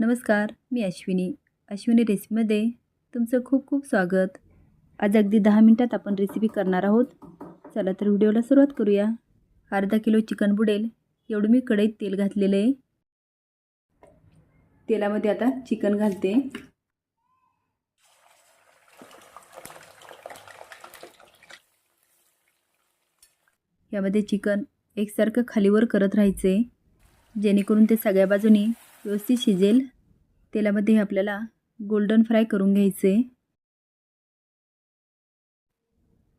नमस्कार मी अश्विनी. अश्विनी रेसिपीमध्ये तुमचं खूप खूप स्वागत. आज अगदी दहा मिनटात आपण रेसिपी करणार आहोत. चला तर व्हिडिओला सुरुवात करूया. अर्धा किलो चिकन बुडेल. एवढं मी कढईत तेल घातलेलं आहे. तेलामध्ये आता चिकन घालते. यामध्ये चिकन एकसारखं खालीवर करत राहायचे जेणेकरून ते सगळ्या बाजूनी व्यवस्थित शिजेल. तेलामध्ये आपल्याला गोल्डन फ्राय करून घ्यायचे.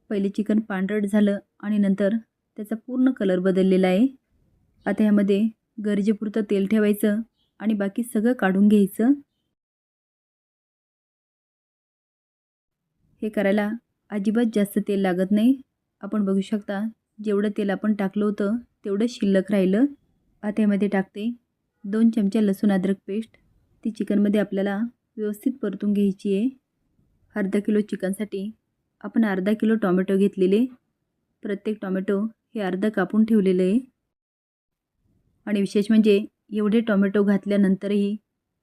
पहिले चिकन पांढरट झालं आणि नंतर त्याचा पूर्ण कलर बदललेला आहे. आता ह्यामध्ये गरजेपुरतं तेल ठेवायचं आणि बाकी सगळं काढून घ्यायचं. हे करायला अजिबात जास्त तेल लागत नाही. आपण बघू शकता जेवढं तेल आपण टाकलं होतं तेवढं शिल्लक राहिलं. आता ह्यामध्ये टाकते दोन चमचे लसूण अद्रक पेस्ट. ती चिकनमध्ये आपल्याला व्यवस्थित परतून घ्यायची आहे. अर्धा किलो चिकनसाठी आपण अर्धा किलो टॉमॅटो घेतलेले. प्रत्येक टॉमॅटो हे अर्धा कापून ठेवलेलं आहे. आणि विशेष म्हणजे एवढे टॉमॅटो घातल्यानंतरही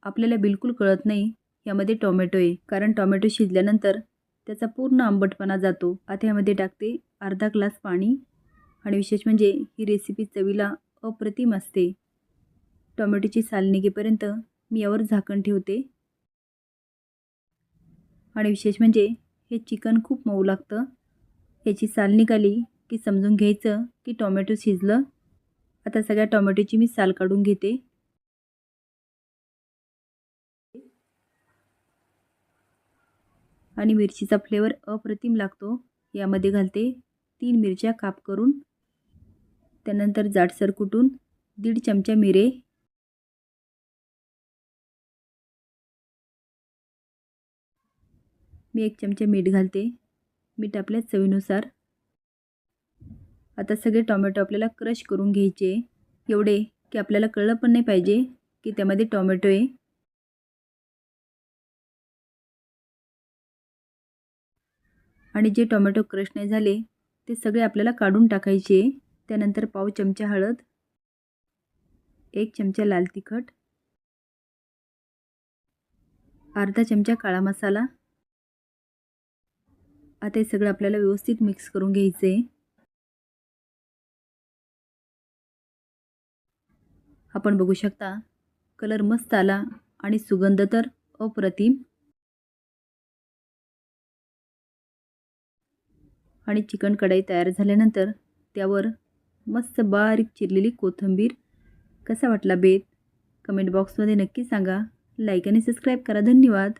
आपल्याला बिलकुल कळत नाही यामध्ये टॉमॅटो आहे. कारण टॉमॅटो शिजल्यानंतर त्याचा पूर्ण आंबटपणा जातो. आता यामध्ये टाकते अर्धा ग्लास पाणी. आणि विशेष म्हणजे ही रेसिपी चवीला अप्रतिम असते. टोमॅटोची साल निघेपर्यंत मी यावर झाकण ठेवते. आणि विशेष म्हणजे हे चिकन खूप मऊ लागतं. याची साल निघाली की समजून घ्यायचं की टोमॅटो शिजलं. आता सगळ्या टोमॅटोची मी साल काढून घेते. आणि मिरचीचा फ्लेवर अप्रतिम लागतो. यामध्ये घालते तीन मिरच्या काप करून. त्यानंतर जाडसर कुटून दीड चमचा मिरे. मी एक चमचा मीठ घालते. मीठ आपल्या चवीनुसार. आता सगळे टोमॅटो आपल्याला क्रश करून घ्यायचे. एवढे की आपल्याला कळलं पण नाही पाहिजे की त्यामध्ये टोमॅटो आहे. आणि जे टोमॅटो क्रश नाही झाले ते सगळे आपल्याला काढून टाकायचे. त्यानंतर पाव चमचा हळद. एक चमचा लाल तिखट. अर्धा चमचा काळा मसाला. आता हे सगळं आपल्याला व्यवस्थित मिक्स करून घ्यायचं आहे आपण बघू शकता कलर मस्त आला आणि सुगंध तर अप्रतिम. आणि चिकन कढाई तयार झाल्यानंतर त्यावर मस्त बारीक चिरलेली कोथिंबीर. कसा वाटला बेत? कमेंट बॉक्समध्ये नक्की सांगा. लाईक आणि सबस्क्राईब करा. धन्यवाद.